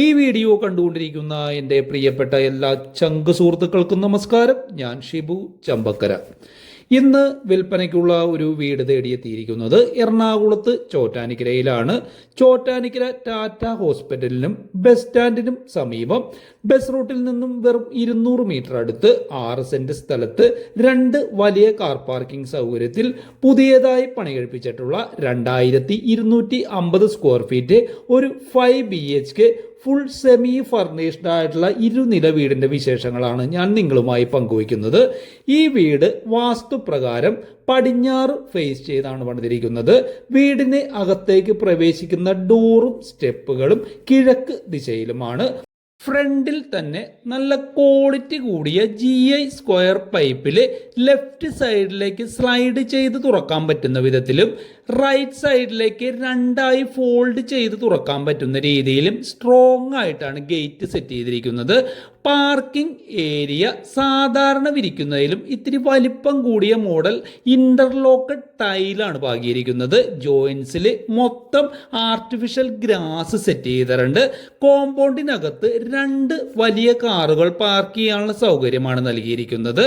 ഈ വീഡിയോ കണ്ടുകൊണ്ടിരിക്കുന്ന എന്റെ പ്രിയപ്പെട്ട എല്ലാ ചങ്ക് സുഹൃത്തുക്കൾക്കും നമസ്കാരം. ഞാൻ ഷിബു ചമ്പക്കര. ഇന്ന് വിൽപ്പനയ്ക്കുള്ള ഒരു വീട് തേടിയെത്തിയിരിക്കുന്നത് എറണാകുളത്ത് ചോറ്റാനിക്കരയിലാണ്. ചോറ്റാനിക്കര ടാറ്റ ഹോസ്പിറ്റലിനും ബസ് സ്റ്റാൻഡിനും സമീപം. ബസ് റൂട്ടിൽ നിന്നും വെറും ഇരുന്നൂറ് മീറ്റർ അടുത്ത് ആറ് സെന്റ് സ്ഥലത്ത് രണ്ട് വലിയ കാർ പാർക്കിംഗ് സൗകര്യത്തിൽ പുതിയതായി പണികഴിപ്പിച്ചിട്ടുള്ള രണ്ടായിരത്തി സ്ക്വയർ ഫീറ്റ് ഒരു five B H K full semi furnished ആയിട്ടുള്ള ഇരുനില വീടിന്റെ വിശേഷങ്ങളാണ് ഞാൻ നിങ്ങളുമായി പങ്കുവയ്ക്കുന്നത്. ഈ വീട് വാസ്തുപ്രകാരം പടിഞ്ഞാറ് ഫേസ് ചെയ്താണ് പണിതിരിക്കുന്നത്. വീടിന് അകത്തേക്ക് പ്രവേശിക്കുന്ന ഡോറും സ്റ്റെപ്പുകളും കിഴക്ക് ദിശയിലുമാണ്. ഫ്രണ്ടിൽ തന്നെ നല്ല ക്വാളിറ്റി കൂടിയ ജി ഐ സ്ക്വയർ പൈപ്പിൽ ലെഫ്റ്റ് സൈഡിലേക്ക് സ്ലൈഡ് ചെയ്ത് തുറക്കാൻ പറ്റുന്ന വിധത്തിലും റൈറ്റ് സൈഡിലേക്ക് രണ്ടായി ഫോൾഡ് ചെയ്ത് തുറക്കാൻ പറ്റുന്ന രീതിയിലും സ്ട്രോങ് ആയിട്ടാണ് ഗേറ്റ് സെറ്റ് ചെയ്തിരിക്കുന്നത്. പാർക്കിംഗ് ഏരിയ സാധാരണ വിരിക്കുന്നതിലും ഇത്തിരി വലിപ്പം കൂടിയ മോഡൽ ഇന്റർലോക്ക് ടൈലാണ് പാകിയിരിക്കുന്നത്. ജോയിൻസിൽ മൊത്തം ആർട്ടിഫിഷ്യൽ ഗ്രാസ് സെറ്റ് ചെയ്തിട്ടുണ്ട്. കോമ്പൗണ്ടിനകത്ത് രണ്ട് വലിയ കാറുകൾ പാർക്ക് ചെയ്യാനുള്ള സൗകര്യമാണ് നൽകിയിരിക്കുന്നത്.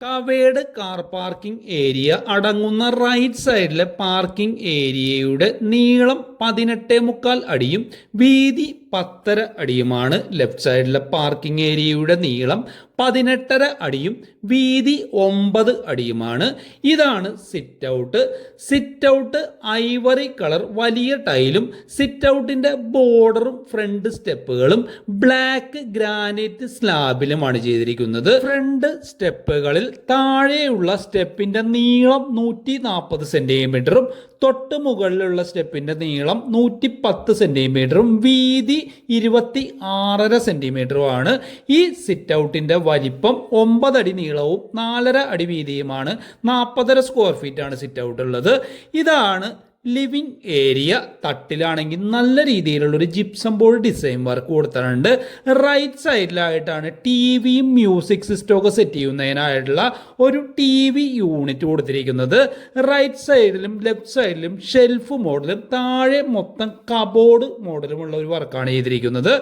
കവേഡ് കാർ പാർക്കിംഗ് ഏരിയ അടങ്ങുന്ന റൈറ്റ് സൈഡിലെ പാർക്കിംഗ് ഏരിയയുടെ നീളം പതിനെട്ടേ മുക്കാൽ അടിയും വീതി പത്തര അടിയുമാണ് ലെഫ്റ്റ് സൈഡിലെ പാർക്കിംഗ് ഏരിയയുടെ നീളം. പതിനെട്ടര അടിയും വീതി ഒമ്പത് അടിയുമാണ്. ഇതാണ് sit out sit out ivory colour വലിയ ടൈലും സിറ്റ് ഔട്ടിന്റെ ബോർഡറും ഫ്രണ്ട് സ്റ്റെപ്പുകളും ബ്ലാക്ക് ഗ്രാനൈറ്റ് സ്ലാബിലുമാണ് ചെയ്തിരിക്കുന്നത്. ഫ്രണ്ട് സ്റ്റെപ്പുകളിൽ താഴെയുള്ള സ്റ്റെപ്പിന്റെ നീളം നൂറ്റി നാൽപ്പത് സെന്റിമീറ്ററും തൊട്ട് മുകളിലുള്ള സ്റ്റെപ്പിന്റെ നീളം നൂറ്റി പത്ത് സെന്റിമീറ്ററും വീതി ഇരുപത്തി ആറര സെന്റിമീറ്ററുമാണ് ഈ സിറ്റ് ഔട്ടിന്റെ വലിപ്പം ഒമ്പതടി നീളവും നാലര അടി വീതിയുമാണ്. നാൽപ്പതര സ്ക്വയർ ഫീറ്റാണ് സിറ്റ് ഔട്ട് ഉള്ളത് ഇതാണ് ലിവിങ് ഏരിയ തട്ടിലാണെങ്കിൽ നല്ല രീതിയിലുള്ള ഒരു ജിപ്സം ബോർഡ് ഡിസൈൻ വർക്ക് കൊടുത്തിട്ടുണ്ട്. റൈറ്റ് സൈഡിലായിട്ടാണ് ടി വിയും മ്യൂസിക് സിസ്റ്റം ഒക്കെ സെറ്റ് ചെയ്യുന്നതിനായിട്ടുള്ള ഒരു ടി വി യൂണിറ്റ് കൊടുത്തിരിക്കുന്നത്. റൈറ്റ് സൈഡിലും ലെഫ്റ്റ് സൈഡിലും ഷെൽഫ് മോഡലും താഴെ മൊത്തം കബോർഡ് മോഡലുമുള്ള ഒരു വർക്കാണ് ചെയ്തിരിക്കുന്നത്.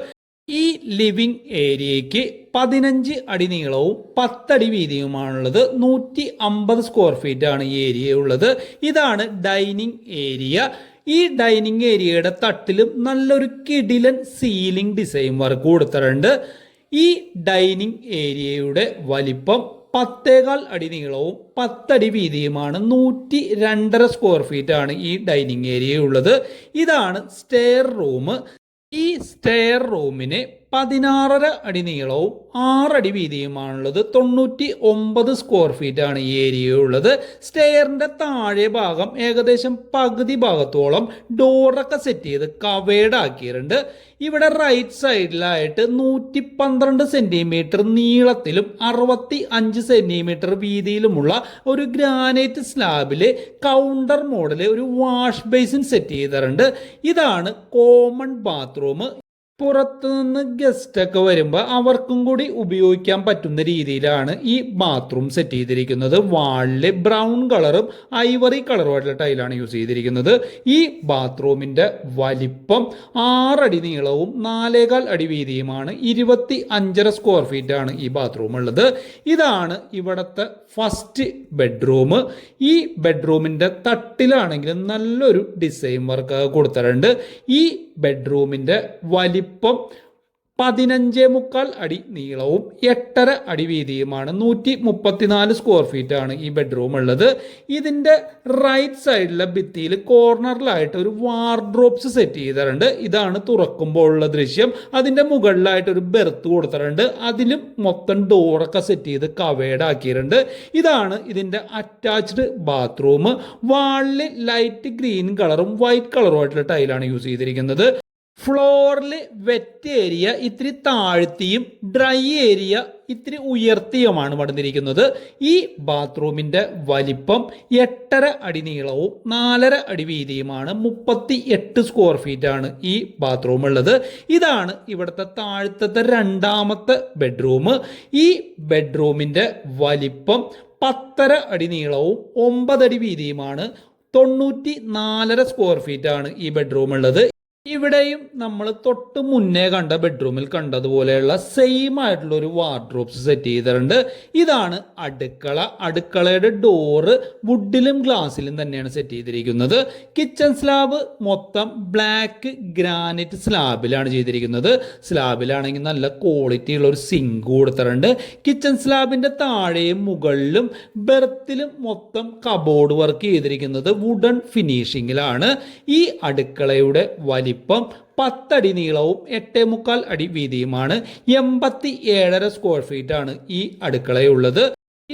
ഈ ലിവിംഗ് ഏരിയയ്ക്ക് പതിനഞ്ച് അടി നീളവും പത്തടി വീതിയുമാണുള്ളത്. നൂറ്റി അമ്പത് സ്ക്വയർ ഫീറ്റ് ആണ് ഈ ഏരിയ ഉള്ളത്. ഇതാണ് ഡൈനിങ് ഏരിയ. ഈ ഡൈനിങ് ഏരിയയുടെ തട്ടിലും നല്ലൊരു കിടിലൻ സീലിംഗ് ഡിസൈൻ വർക്ക് കൊടുത്തിട്ടുണ്ട്. ഈ ഡൈനിങ് ഏരിയയുടെ വലിപ്പം പത്തേകാൽ അടി നീളവും പത്തടി വീതിയുമാണ്. നൂറ്റി രണ്ടര സ്ക്വയർ ഫീറ്റ് ആണ് ഈ ഡൈനിങ് ഏരിയ ഉള്ളത്. ഇതാണ് സ്റ്റെയർ റൂം. ഈ സ്റ്റെയർ റൂമിന് പതിനാറര അടി നീളവും ആറടി വീതിയുമാണുള്ളത്. തൊണ്ണൂറ്റി ഒമ്പത് സ്ക്വയർ ഫീറ്റ് ആണ് ഈ ഏരിയ ഉള്ളത്. സ്റ്റെയറിന്റെ താഴെ ഭാഗം ഏകദേശം പകുതി ഭാഗത്തോളം ഡോറൊക്കെ സെറ്റ് ചെയ്ത് കവേഡ് ആക്കിയിട്ടുണ്ട്. ഇവിടെ റൈറ്റ് സൈഡിലായിട്ട് നൂറ്റി പന്ത്രണ്ട് സെന്റിമീറ്റർ നീളത്തിലും അറുപത്തി അഞ്ച് സെന്റിമീറ്റർ വീതിയിലുമുള്ള ഒരു ഗ്രാനൈറ്റ് സ്ലാബിൽ കൗണ്ടർ മോഡൽ ഒരു വാഷ് ബേസിൻ സെറ്റ് ചെയ്തിട്ടുണ്ട്. ഇതാണ് കോമൺ ബാത്റൂം പുറത്തുനിന്ന് ഗസ്റ്റ് ഒക്കെ വരുമ്പോൾ അവർക്കും കൂടി ഉപയോഗിക്കാൻ പറ്റുന്ന രീതിയിലാണ് ഈ ബാത്റൂം സെറ്റ് ചെയ്തിരിക്കുന്നത്. വാളിൽ ബ്രൗൺ കളറും ഐവറി കളറുമായിട്ടുള്ള ടൈലാണ് യൂസ് ചെയ്തിരിക്കുന്നത്. ഈ ബാത്റൂമിന്റെ വലിപ്പം ആറടി നീളവും നാലേകാൽ അടി വീതിയുമാണ്. ഇരുപത്തി അഞ്ചര സ്ക്വയർ ഫീറ്റ് ആണ് ഈ ബാത്റൂം ഉള്ളത്. ഇതാണ് ഇവിടുത്തെ ഫസ്റ്റ് ബെഡ്റൂം ഈ ബെഡ്റൂമിന്റെ തട്ടിലാണെങ്കിലും നല്ലൊരു ഡിസൈൻ വർക്ക് കൊടുത്തിട്ടുണ്ട്. ഈ ബെഡ്റൂമിന്റെ വലിപ്പം പതിനഞ്ചേ മുക്കാൽ അടി നീളവും എട്ടര അടി വീതിയുമാണ്. നൂറ്റി മുപ്പത്തിനാല് സ്ക്വയർ ഫീറ്റ് ആണ് ഈ ബെഡ്റൂം ഉള്ളത്. ഇതിന്റെ റൈറ്റ് സൈഡിലെ ഭിത്തിയിൽ കോർണറിലായിട്ട് ഒരു വാർഡ്രോബ്സ് സെറ്റ് ചെയ്തിട്ടുണ്ട്. ഇതാണ് തുറക്കുമ്പോൾ ഉള്ള ദൃശ്യം. അതിന്റെ മുകളിലായിട്ട് ഒരു ബെർത്ത് കൊടുത്തിട്ടുണ്ട്. അതിലും മൊത്തം ഡോറൊക്കെ സെറ്റ് ചെയ്ത് കവേഡ് ആക്കിയിട്ടുണ്ട്. ഇതാണ് ഇതിന്റെ അറ്റാച്ച്ഡ് ബാത്റൂം വാളിൽ ലൈറ്റ് ഗ്രീൻ കളറും വൈറ്റ് കളറും ആയിട്ടുള്ള ടൈലാണ് യൂസ് ചെയ്തിരിക്കുന്നത്. ഫ്ലോറിൽ വെറ്റ് ഏരിയ ഇത്തിരി താഴ്ത്തിയും ഡ്രൈ ഏരിയ ഇത്തിരി ഉയർത്തിയുമാണ് പണിതിരിക്കുന്നത് ഈ ബാത്റൂമിന്റെ വലിപ്പം എട്ടര അടി നീളവും നാലര അടി വീതിയുമാണ്. മുപ്പത്തി എട്ട് സ്ക്വയർ ആണ് ഈ ബാത്റൂം ഉള്ളത്. ഇതാണ് ഇവിടുത്തെ താഴ്ത്തത്തെ രണ്ടാമത്തെ ബെഡ്റൂം ഈ ബെഡ്റൂമിന്റെ വലിപ്പം പത്തര അടി നീളവും ഒമ്പതടി വീതിയുമാണ്. തൊണ്ണൂറ്റി നാലര സ്ക്വയർ ആണ് ഈ ബെഡ്റൂം ഉള്ളത്. ഇവിടെയും നമ്മൾ തൊട്ട് മുന്നേ കണ്ട ബെഡ്റൂമിൽ കണ്ടതുപോലെയുള്ള സെയിം ആയിട്ടുള്ള ഒരു വാർഡ്രോബ്സ് സെറ്റ് ചെയ്തിട്ടുണ്ട്. ഇതാണ് അടുക്കള. അടുക്കളയുടെ ഡോറ് വുഡിലും ഗ്ലാസ്സിലും തന്നെയാണ് സെറ്റ് ചെയ്തിരിക്കുന്നത്. കിച്ചൺ സ്ലാബ് മൊത്തം ബ്ലാക്ക് ഗ്രാനൈറ്റ് സ്ലാബിലാണ് ചെയ്തിരിക്കുന്നത്. സ്ലാബിലാണെങ്കിൽ നല്ല ക്വാളിറ്റി ഉള്ള ഒരു സിങ്ക് കൊടുത്തിട്ടുണ്ട്. കിച്ചൺ സ്ലാബിന്റെ താഴെയും മുകളിലും ബെർത്തിലും മൊത്തം കബോർഡ് വർക്ക് ചെയ്തിരിക്കുന്നത് വുഡൻ ഫിനിഷിങ്ങിലാണ് ഈ അടുക്കളയുടെ വലിപ്പം പത്തടി നീളവും എട്ടേ മുക്കാൽ അടി വീതിയുമാണ് എൺപത്തി ഏഴര സ്ക്വയർ ഫീറ്റ് ആണ് ഈ അടുക്കളയുള്ളത്.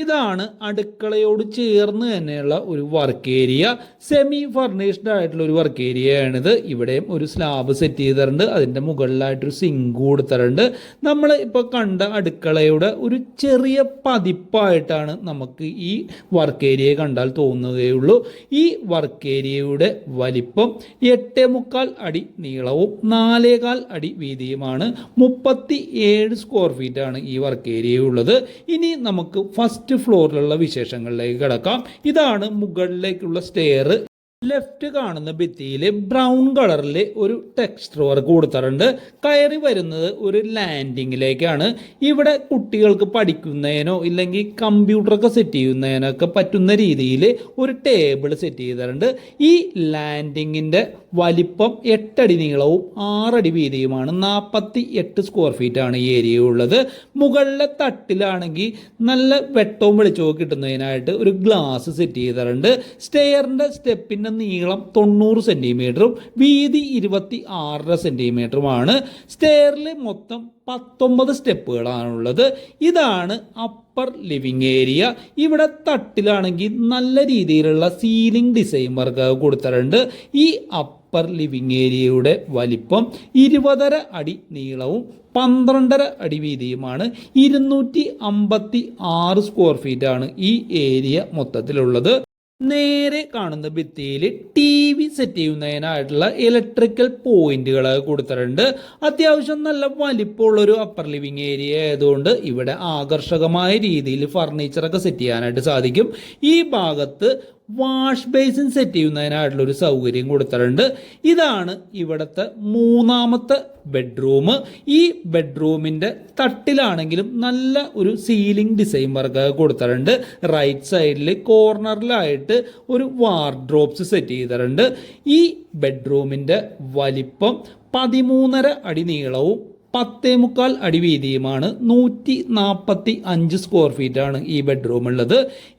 ഇതാണ് അടുക്കളയോട് ചേർന്ന് തന്നെയുള്ള ഒരു വർക്ക് ഏരിയ സെമി ഫർണിഷ്ഡ് ആയിട്ടുള്ള ഒരു വർക്ക് ഏരിയയാണിത് ഇവിടെയും ഒരു സ്ലാബ് സെറ്റ് ചെയ്തിട്ടുണ്ട്. അതിന്റെ മുകളിലായിട്ടൊരു സിങ്ക് കൊടുത്തിട്ടുണ്ട്. നമ്മൾ ഇപ്പോൾ കണ്ട അടുക്കളയുടെ ഒരു ചെറിയ പതിപ്പായിട്ടാണ് നമുക്ക് ഈ വർക്ക് ഏരിയ കണ്ടാൽ തോന്നുകയുള്ളൂ. ഈ വർക്ക് ഏരിയയുടെ വലിപ്പം എട്ടേ മുക്കാൽ അടി നീളവും നാലേകാൽ അടി വീതിയുമാണ്. മുപ്പത്തി ഏഴ് സ്ക്വയർ ഫീറ്റാണ് ഈ വർക്ക് ഏരിയ ഉള്ളത്. ഇനി നമുക്ക് ഫസ്റ്റ് ഫ്ലോറിലുള്ള വിശേഷങ്ങളിലേക്ക് കിടക്കാം. ഇതാണ് മുകളിലേക്കുള്ള സ്റ്റെയർ ലെഫ്റ്റ് കാണുന്ന ഭിത്തിയിൽ ബ്രൗൺ കളറിൽ ഒരു ടെക്സ്റ്റർ വർക്ക് കൊടുത്തിട്ടുണ്ട്. കയറി വരുന്നത് ഒരു ലാൻഡിങ്ങിലേക്കാണ് ഇവിടെ കുട്ടികൾക്ക് പഠിക്കുന്നതിനോ ഇല്ലെങ്കിൽ കമ്പ്യൂട്ടറൊക്കെ സെറ്റ് ചെയ്യുന്നതിനൊക്കെ പറ്റുന്ന രീതിയിൽ ഒരു ടേബിൾ സെറ്റ് ചെയ്തിട്ടുണ്ട്. ഈ ലാൻഡിങ്ങിന്റെ വലിപ്പം എട്ടടി നീളവും ആറടി വീതിയുമാണ്. നാൽപ്പത്തി എട്ട് സ്ക്വയർ ഫീറ്റ് ആണ് ഈ ഏരിയ ഉള്ളത്. മുകളിലെ തട്ടിലാണെങ്കിൽ നല്ല വെട്ടവും വെളിച്ചവും കിട്ടുന്നതിനായിട്ട് ഒരു ഗ്ലാസ് സെറ്റ് ചെയ്തിട്ടുണ്ട്. സ്റ്റെയറിന്റെ സ്റ്റെപ്പിന്റെ നീളം തൊണ്ണൂറ് സെന്റിമീറ്ററും വീതി ഇരുപത്തി ആറര സെന്റിമീറ്ററുമാണ് സ്റ്റെയറിൽ മൊത്തം പത്തൊമ്പത് സ്റ്റെപ്പുകളാണുള്ളത്. ഇതാണ് അപ്പർ ലിവിങ് ഏരിയ ഇവിടെ തട്ടിലാണെങ്കിൽ നല്ല രീതിയിലുള്ള സീലിംഗ് ഡിസൈൻ വർക്ക് കൊടുത്തിട്ടുണ്ട്. ഈ അപ്പർ ലിവിങ് ഏരിയയുടെ വലിപ്പം ഇരുപതര അടി നീളവും പന്ത്രണ്ടര അടി വീതിയുമാണ്. ഇരുന്നൂറ്റി അമ്പത്തി ആറ് സ്ക്വയർ ഫീറ്റാണ് ഈ ഏരിയ മൊത്തത്തിലുള്ളത്. നേരെ കാണുന്ന ഭിത്തിയിൽ ടി വി സെറ്റ് ചെയ്യുന്നതിനായിട്ടുള്ള ഇലക്ട്രിക്കൽ പോയിന്റുകൾ കൊടുത്തിട്ടുണ്ട്. അത്യാവശ്യം നല്ല വലിപ്പമുള്ളൊരു അപ്പർ ലിവിങ് ഏരിയ ആയതുകൊണ്ട് ഇവിടെ ആകർഷകമായ രീതിയിൽ ഫർണിച്ചറൊക്കെ സെറ്റ് ചെയ്യാനായിട്ട് സാധിക്കും. ഈ ഭാഗത്ത് വാഷ് ബേസിൻ സെറ്റ് ചെയ്യുന്നതിനായിട്ടുള്ള ഒരു സൗകര്യം കൊടുത്തിട്ടുണ്ട്. ഇതാണ് ഇവിടുത്തെ മൂന്നാമത്തെ ബെഡ്റൂം. ഈ ബെഡ്റൂമിന്റെ തട്ടിലാണെങ്കിലും നല്ല ഒരു സീലിംഗ് ഡിസൈൻ വർക്ക് കൊടുത്തിട്ടുണ്ട്. റൈറ്റ് സൈഡിൽ കോർണറിലായിട്ട് ഒരു വാർഡ്രോപ്സ് സെറ്റ് ചെയ്തിട്ടുണ്ട്. ഈ ബെഡ്റൂമിന്റെ വലിപ്പം പതിമൂന്നര അടി നീളവും പത്തേ മുക്കാൽ അടി വീതിയുമാണ് നൂറ്റി നാൽപ്പത്തി അഞ്ച് സ്ക്വയർ ഫീറ്റ് ആണ് ഈ ബെഡ്റൂം ഉള്ളത്.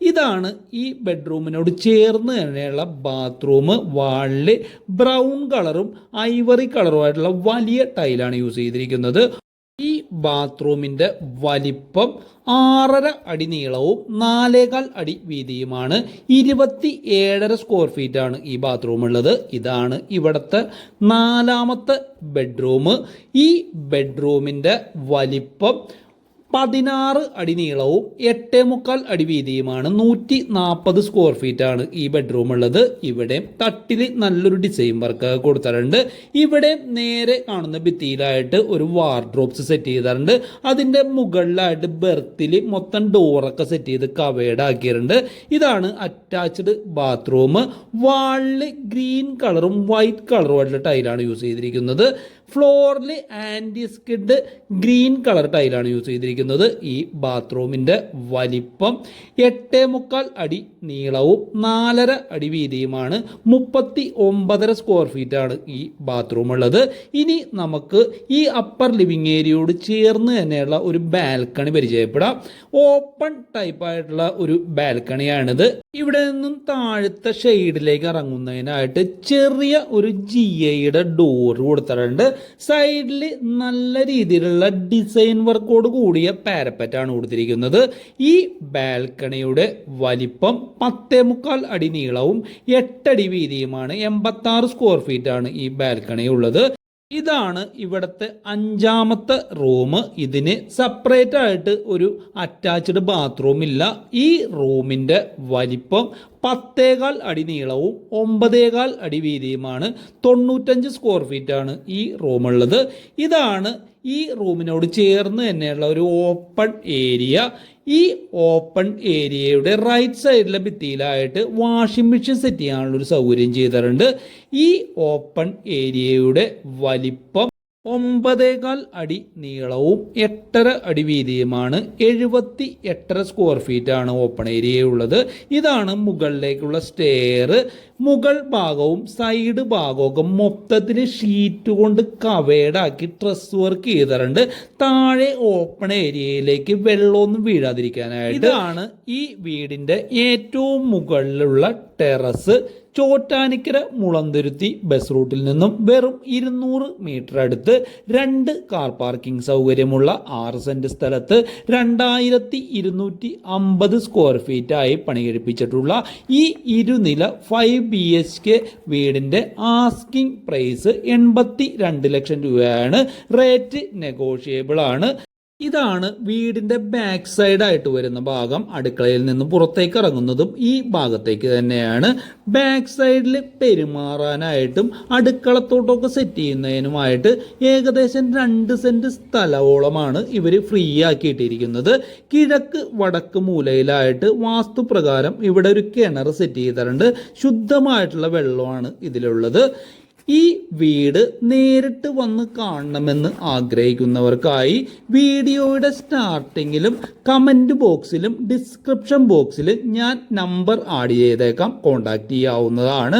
ഇതാണ് ഈ ബെഡ്റൂമിനോട് ചേർന്ന് തന്നെയുള്ള ബാത്റൂം വാളിൽ ബ്രൗൺ കളറും ഐവറി കളറുമായിട്ടുള്ള വലിയ ടൈലാണ് യൂസ് ചെയ്തിരിക്കുന്നത്. ഈ ബാത്റൂമിന്റെ വലിപ്പം ആറര അടി നീളവും നാലേകാൽ അടി വീതിയുമാണ്. ഇരുപത്തി ഏഴര സ്ക്വയർ ഫീറ്റ് ആണ് ഈ ബാത്റൂം ഉള്ളത്. ഇതാണ് ഇവിടുത്തെ നാലാമത്തെ ബെഡ്റൂം ഈ ബെഡ്റൂമിന്റെ വലിപ്പം പതിനാറ് അടി നീളവും എട്ടേ മുക്കാൽ അടി വീതിയുമാണ് നൂറ്റി നാൽപ്പത് സ്ക്വയർ ഫീറ്റ് ആണ് ഈ ബെഡ്റൂം ഉള്ളത്. ഇവിടെ തട്ടിൽ നല്ലൊരു ഡിസൈൻ വർക്ക് കൊടുത്തിട്ടുണ്ട്. ഇവിടെ നേരെ കാണുന്ന ഭിത്തിയിലായിട്ട് ഒരു വാർഡ്രോബ്സ് സെറ്റ് ചെയ്തിട്ടുണ്ട്. അതിന്റെ മുകളിലായിട്ട് ബെർത്തിൽ മൊത്തം ഡോറൊക്കെ സെറ്റ് ചെയ്ത് കവേഡ് ആക്കിയിട്ടുണ്ട്. ഇതാണ് അറ്റാച്ച്ഡ് ബാത്റൂം വാളിൽ ഗ്രീൻ കളറും വൈറ്റ് കളറും ആയിട്ടുള്ള ടൈലാണ് യൂസ് ചെയ്തിരിക്കുന്നത്. ഫ്ലോറിൽ ആന്റി സ്കിഡ് ഗ്രീൻ കളർ ടൈലാണ് യൂസ് ചെയ്തിരിക്കുന്നത്. ഈ ബാത്റൂമിന്റെ വലിപ്പം എട്ടേ മുക്കാൽ അടി നീളവും നാലര അടി വീതിയുമാണ്. മുപ്പത്തി ഒമ്പതര സ്ക്വയർ ഫീറ്റ് ആണ് ഈ ബാത്റൂം ഉള്ളത് ഇനി നമുക്ക് ഈ അപ്പർ ലിവിങ് ഏരിയയോട് ചേർന്ന് തന്നെയുള്ള ഒരു ബാൽക്കണി പരിചയപ്പെടാം. ഓപ്പൺ ടൈപ്പ് ആയിട്ടുള്ള ഒരു ബാൽക്കണിയാണിത്. ഇവിടെ നിന്നും താഴത്തെ ഷെയ്ഡിലേക്ക് ഇറങ്ങുന്നതിനായിട്ട് ചെറിയ ഒരു ജി ഐയുടെ ഡോർ കൊടുത്തിട്ടുണ്ട്. സൈഡിൽ നല്ല രീതിയിലുള്ള ഡിസൈൻ വർക്കോട് കൂടിയ പാരപ്പറ്റാണ് കൊടുത്തിരിക്കുന്നത്. ഈ ബാൽക്കണിയുടെ വലിപ്പം പത്തേ മുക്കാൽ അടി നീളവും എട്ടടി വീതിയുമാണ്. എൺപത്തി ആറ് സ്ക്വയർ ഫീറ്റ് ആണ് ഈ ബാൽക്കണി ഉള്ളത് ഇതാണ് ഇവിടുത്തെ അഞ്ചാമത്തെ റൂം. ഇതിന് സെപ്പറേറ്റ് ആയിട്ട് ഒരു അറ്റാച്ച്ഡ് ബാത്റൂം ഇല്ല. ഈ റൂമിന്റെ വലിപ്പം പത്തേകാൽ അടി നീളവും ഒമ്പതേകാൽ അടി വീതിയുമാണ്. തൊണ്ണൂറ്റഞ്ച് സ്ക്വയർ ഫീറ്റാണ് ഈ റൂമുള്ളത് ഇതാണ് ഈ റൂമിനോട് ചേർന്ന് തന്നെയുള്ള ഒരു ഓപ്പൺ ഏരിയ ഈ ഓപ്പൺ ഏരിയയുടെ റൈറ്റ് സൈഡിലെ ഭിത്തിയിലായിട്ട് വാഷിംഗ് മെഷീൻ സെറ്റ് ചെയ്യാനുള്ള ഒരു സൗകര്യം ചെയ്തിട്ടുണ്ട്. ഈ ഓപ്പൺ ഏരിയയുടെ വലിപ്പം ഒമ്പതേകാൽ അടി നീളവും എട്ടര അടി വീതിയുമാണ്. എഴുപത്തി എട്ടര സ്ക്വയർ ഫീറ്റ് ആണ് ഓപ്പൺ ഏരിയ ഉള്ളത്. ഇതാണ് മുകളിലേക്കുള്ള സ്റ്റെയർ മുകൾ ഭാഗവും സൈഡ് ഭാഗവും മൊത്തത്തിൽ ഷീറ്റ് കൊണ്ട് കവേഡാക്കി ഡ്രസ് വർക്ക് ചെയ്തിട്ടുണ്ട്. താഴെ ഓപ്പൺ ഏരിയയിലേക്ക് വെള്ളമൊന്നും വീഴാതിരിക്കാനായിട്ട് ഇതാണ് ഈ വീടിന്റെ ഏറ്റവും മുകളിലുള്ള ടെറസ് ചോറ്റാനിക്കര മുളന്തുരുത്തി ബസ് റൂട്ടിൽ നിന്നും വെറും ഇരുന്നൂറ് മീറ്റർ അടുത്ത് രണ്ട് കാർ പാർക്കിംഗ് സൗകര്യമുള്ള ആറ് സെന്റ് സ്ഥലത്ത് രണ്ടായിരത്തി ഇരുന്നൂറ്റി അമ്പത് സ്ക്വയർ ഫീറ്റായി പണികഴിപ്പിച്ചിട്ടുള്ള ഈ ഇരുനില ഫൈവ് ബി എച്ച് കെ വീടിന്റെ ആസ്കിംഗ് പ്രൈസ് എൺപത്തി രണ്ട് ലക്ഷം രൂപയാണ്. റേറ്റ് നെഗോഷിയബിൾ ആണ്. ഇതാണ് വീടിന്റെ ബാക്ക് സൈഡായിട്ട് വരുന്ന ഭാഗം. അടുക്കളയിൽ നിന്ന് പുറത്തേക്ക് ഇറങ്ങുന്നതും ഈ ഭാഗത്തേക്ക് തന്നെയാണ്. ബാക്ക് സൈഡിൽ പെരുമാറാനായിട്ടും അടുക്കളത്തോട്ടമൊക്കെ സെറ്റ് ചെയ്യുന്നതിനുമായിട്ട് ഏകദേശം രണ്ട് സെന്റ് സ്ഥലവോളമാണ് ഇവർ ഫ്രീ ആക്കിയിട്ടിരിക്കുന്നത്. കിഴക്ക് വടക്ക് മൂലയിലായിട്ട് വാസ്തുപ്രകാരം ഇവിടെ ഒരു കിണർ സെറ്റ് ചെയ്തിട്ടുണ്ട്. ശുദ്ധമായിട്ടുള്ള വെള്ളമാണ് ഇതിലുള്ളത്. ഈ വീട് നേരിട്ട് വന്ന് കാണണമെന്ന് ആഗ്രഹിക്കുന്നവർക്കായി വീഡിയോയുടെ സ്റ്റാർട്ടിങ്ങിലും കമന്റ് ബോക്സിലും ഡിസ്ക്രിപ്ഷൻ ബോക്സിൽ ഞാൻ നമ്പർ ആഡ് ചെയ്തേക്കാം. കോൺടാക്റ്റ് ചെയ്യാവുന്നതാണ്.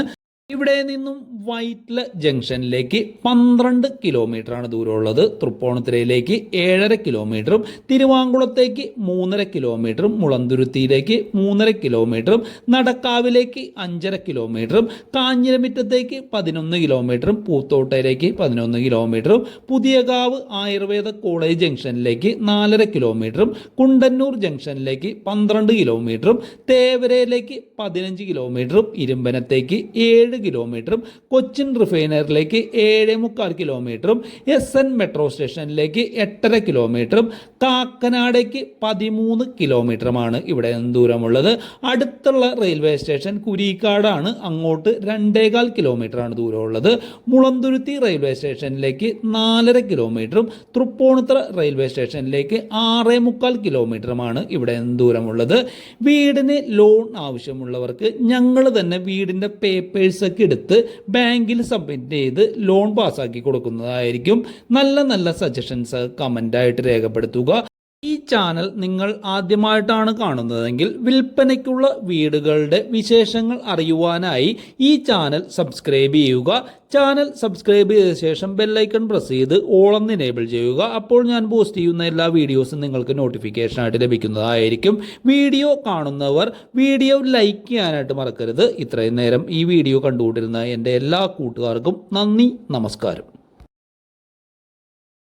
ഇവിടെ നിന്നും വൈറ്റ്ല ജംഗ്ഷനിലേക്ക് പന്ത്രണ്ട് കിലോമീറ്റർ ആണ് ദൂരമുള്ളത്. തൃപ്പൂണിത്തുറയിലേക്ക് ഏഴര കിലോമീറ്ററും തിരുവാങ്കുളത്തേക്ക് മൂന്നര കിലോമീറ്ററും മുളന്തുരുത്തിയിലേക്ക് മൂന്നര കിലോമീറ്ററും നടക്കാവിലേക്ക് അഞ്ചര കിലോമീറ്ററും കാഞ്ഞിരമിറ്റത്തേക്ക് പതിനൊന്ന് കിലോമീറ്ററും പൂത്തോട്ടയിലേക്ക് പതിനൊന്ന് കിലോമീറ്ററും പുതിയകാവ് ആയുർവേദ കോളേജ് ജംഗ്ഷനിലേക്ക് നാലര കിലോമീറ്ററും കുണ്ടന്നൂർ ജംഗ്ഷനിലേക്ക് പന്ത്രണ്ട് കിലോമീറ്ററും തേവരയിലേക്ക് പതിനഞ്ച് കിലോമീറ്ററും ഇരുമ്പനത്തേക്ക് ഏഴ് കിലോമീറ്ററും കൊച്ചിൻ റിഫൈനറിലേക്ക് ഏഴ് മുക്കാൽ കിലോമീറ്ററും എസ് എൻ മെട്രോ സ്റ്റേഷനിലേക്ക് എട്ടര കിലോമീറ്ററും കാക്കനാടേക്ക് പതിമൂന്ന് കിലോമീറ്ററുമാണ് ഇവിടെ ദൂരമുള്ളത്. അടുത്തുള്ള റെയിൽവേ സ്റ്റേഷൻ കുരിക്കാടാണ്. അങ്ങോട്ട് രണ്ടേകാൽ കിലോമീറ്ററാണ് ദൂരമുള്ളത്. മുളന്തുരുത്തി റെയിൽവേ സ്റ്റേഷനിലേക്ക് നാലര കിലോമീറ്ററും തൃപ്പൂണിത്തുറ റെയിൽവേ സ്റ്റേഷനിലേക്ക് ആറേ മുക്കാൽ കിലോമീറ്ററുമാണ് ഇവിടെ ദൂരമുള്ളത്. വീടിന് ലോൺ ആവശ്യമുള്ളവർക്ക് ഞങ്ങൾ തന്നെ വീടിന്റെ പേപ്പേഴ്സ് ഒക്കെ എടുത്ത് ബാങ്കിൽ സബ്മിറ്റ് ചെയ്ത് ലോൺ പാസ്സാക്കി കൊടുക്കുന്നതായിരിക്കും. നല്ല നല്ല സജഷൻസ് കമന്റായിട്ട് രേഖപ്പെടുത്തുക. ഈ ചാനൽ നിങ്ങൾ ആദ്യമായിട്ടാണ് കാണുന്നതെങ്കിൽ വിൽപ്പനയ്ക്കുള്ള വീടുകളുടെ വിശേഷങ്ങൾ അറിയുവാനായി ഈ ചാനൽ സബ്സ്ക്രൈബ് ചെയ്യുക. ചാനൽ സബ്സ്ക്രൈബ് ചെയ്ത ശേഷം ബെല്ലൈക്കൺ പ്രസ് ചെയ്ത് ഓളന്ന് എനേബിൾ ചെയ്യുക. അപ്പോൾ ഞാൻ പോസ്റ്റ് ചെയ്യുന്ന എല്ലാ വീഡിയോസും നിങ്ങൾക്ക് നോട്ടിഫിക്കേഷനായിട്ട് ലഭിക്കുന്നതായിരിക്കും. വീഡിയോ കാണുന്നവർ വീഡിയോ ലൈക്ക് ചെയ്യാനായിട്ട് മറക്കരുത്. ഇത്രയും നേരം ഈ വീഡിയോ കണ്ടുകൊണ്ടിരുന്ന എന്റെ എല്ലാ കൂട്ടുകാർക്കും നന്ദി നമസ്കാരം.